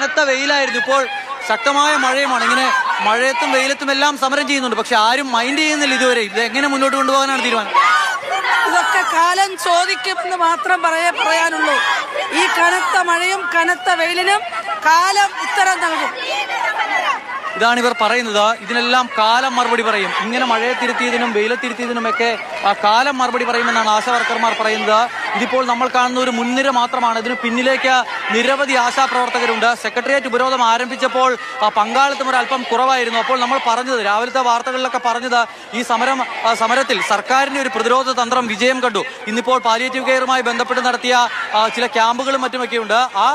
കനത്ത വെയിലായിരുന്നു. ഇപ്പോൾ ശക്തമായ മഴയുമാണ്. ഇങ്ങനെ മഴയത്തും വെയിലത്തും എല്ലാം സമരം ചെയ്യുന്നുണ്ട്. പക്ഷെ ആരും മൈൻഡ് ചെയ്യുന്നില്ല ഇതുവരെ. ഇത് എങ്ങനെ മുന്നോട്ട് കൊണ്ടുപോകാനാണ് തീരുമാനം? ഇതൊക്കെ കാലം ചോദിക്കുമെന്ന് മാത്രം പറയേ പറയാനുള്ളൂ. ഈ കനത്ത മഴയും കനത്ത വെയിലിനും കാലം ഉത്തരം നൽകും. ഇതാണ് ഇവർ പറയുന്നത്. ഇതിനെല്ലാം കാലം മറുപടി പറയും. ഇങ്ങനെ മഴയെ തിരുത്തിയതിനും വെയിലത്തിരുത്തിയതിനുമൊക്കെ ഒക്കെ കാലം മറുപടി പറയുമെന്നാണ് ആശാ വർക്കർമാർ പറയുന്നത് ഇതിപ്പോൾ നമ്മൾ കാണുന്ന ഒരു മുൻനിര മാത്രമാണ്. ഇതിന് പിന്നിലേക്ക് നിരവധി ആശാപ്രവർത്തകരുണ്ട്. സെക്രട്ടേറിയറ്റ് ഉപരോധം ആരംഭിച്ചപ്പോൾ പങ്കാളിത്തം ഒരു അല്പം കുറവായിരുന്നു. അപ്പോൾ നമ്മൾ പറഞ്ഞത് രാവിലത്തെ വാർത്തകളിലൊക്കെ പറഞ്ഞത് ഈ സമരം സമരത്തിൽ സർക്കാരിന്റെ ഒരു പ്രതിരോധ തന്ത്രം വിജയം കണ്ടു. ഇന്നിപ്പോൾ പാലിയേറ്റീവ് കെയറുമായി ബന്ധപ്പെട്ട് നടത്തിയ ചില ക്യാമ്പുകളും മറ്റുമൊക്കെ ഉണ്ട് ആ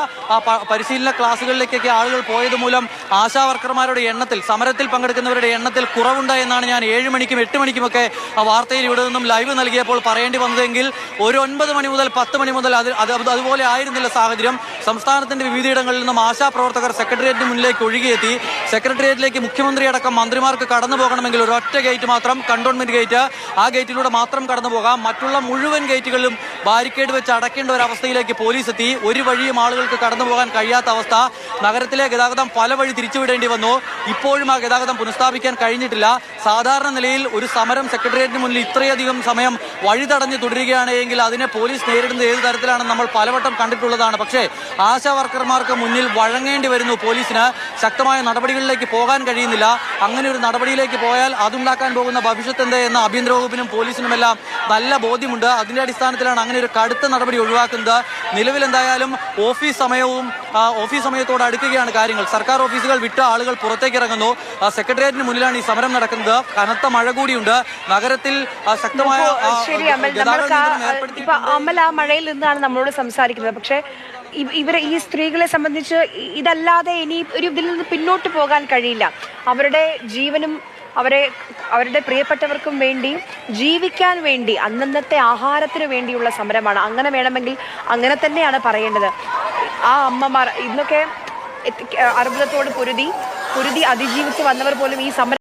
പരിശീലന ക്ലാസ്സുകളിലേക്കൊക്കെ ആളുകൾ പോയത് മൂലം ആശാ വർക്കർമാരുടെ എണ്ണത്തിൽ സമരത്തിൽ പങ്കെടുക്കുന്നവരുടെ എണ്ണത്തിൽ കുറവുണ്ട് എന്നാണ് ഞാൻ ഏഴ് മണിക്കും എട്ട് മണിക്കുമൊക്കെ വാർത്തയിൽ ഇവിടെ നിന്നും ലൈവ് നൽകിയപ്പോൾ പറയേണ്ടി വന്നതെങ്കിൽ ഒരു ഒൻപത് മണി മുതൽ പത്ത് മണി മുതൽ അത് അത് അത് അതുപോലെ ആയിരുന്നില്ല സാഹചര്യം. സംസ്ഥാനത്തിന്റെ വിവിധയിടങ്ങളിൽ നിന്നും ആശാപ്രവർത്തകർ സെക്രട്ടേറിയറ്റിന് മുന്നിലേക്ക് ഒഴുകിയെത്തി. സെക്രട്ടേറിയറ്റിലേക്ക് മുഖ്യമന്ത്രി അടക്കം മന്ത്രിമാർക്ക് കടന്നു പോകണമെങ്കിൽ ഒരൊറ്റ ഗേറ്റ് മാത്രം കണ്ടോൺമെന്റ് ഗേറ്റ്. ആ ഗേറ്റിലൂടെ മാത്രം കടന്നു പോകാം. മറ്റുള്ള മുഴുവൻ ഗേറ്റുകളിലും ബാരിക്കേഡ് വെച്ച് അടയ്ക്കേണ്ട ഒരു അവസ്ഥയിലേക്ക് പോലീസ് എത്തി. ഒരു വഴിയും ആളുകൾക്ക് കടന്നു പോകാൻ കഴിയാത്ത അവസ്ഥ. നഗരത്തിലെ ഗതാഗതം പല വഴി തിരിച്ചുവിടേണ്ടി വന്നു. ഇപ്പോഴും ആ ഗതാഗതം പുനഃസ്ഥാപിക്കാൻ കഴിഞ്ഞിട്ടില്ല. സാധാരണ നിലയിൽ ഒരു സമരം സെക്രട്ടേറിയറ്റിന് മുന്നിൽ ഇത്രയധികം സമയം വഴി തടഞ്ഞു തുടരുകയാണ് എങ്കിൽ അതിനെ പോലീസ് നേരിടുന്നത് ഏത് തരത്തിലാണെന്ന് നമ്മൾ പലവട്ടം കണ്ടിട്ടുള്ളതാണ്. പക്ഷേ ആശാ വർക്കർമാർക്ക് മുന്നിൽ വഴങ്ങേണ്ടി വരുന്നു പോലീസിന്. ശക്തമായ നടപടികളിലേക്ക് പോകാൻ കഴിയുന്നില്ല. അങ്ങനെ ഒരു നടപടിയിലേക്ക് പോയാൽ അതുണ്ടാക്കാൻ പോകുന്ന ഭവിഷ്യത്ത് എന്ത് എന്ന ആഭ്യന്തര വകുപ്പിനും പോലീസിനുമെല്ലാം നല്ല ബോധ്യമുണ്ട്. അതിന്റെ അടിസ്ഥാനത്തിലാണ് അങ്ങനെ ഒരു കടുത്ത നടപടി ഒഴിവാക്കുന്നത്. നിലവിൽ എന്തായാലും ഓഫീസ് സമയവും ഓഫീസ് സമയത്തോട് അടുക്കുകയാണ് കാര്യങ്ങൾ. സർക്കാർ ഓഫീസുകൾ വിട്ട ആളുകൾ പുറത്തേക്ക് ഇറങ്ങുന്നു. സെക്രട്ടേറിയറ്റിന് മുന്നിലാണ് ഈ സമരം നടക്കുന്നത്. കനത്ത മഴ കൂടിയുണ്ട്. നഗരത്തിൽ ശക്തമായ ആ- അമൽ മഴയിൽ നിന്നാണ് നമ്മളോട് സംസാരിക്കുന്നത്. പക്ഷേ ഇവരെ ഈ സ്ത്രീകളെ സംബന്ധിച്ച് ഇതല്ലാതെ ഇനി ഒരു ഇതിൽ നിന്ന് പിന്നോട്ട് പോകാൻ കഴിയില്ല. അവരുടെ ജീവനും അവരെ അവരുടെ പ്രിയപ്പെട്ടവർക്കും വേണ്ടി ജീവിക്കാൻ വേണ്ടി അന്നന്നത്തെ ആഹാരത്തിന് വേണ്ടിയുള്ള സമരമാണ്. അങ്ങനെ വേണമെങ്കിൽ അങ്ങനെ തന്നെയാണ് പറയേണ്ടത്. ആ അമ്മമാർ ഇന്നൊക്കെ അർബുദത്തോട് പൊരുതി പൊരുതി അതിജീവിച്ച് വന്നവർ പോലും ഈ സമരം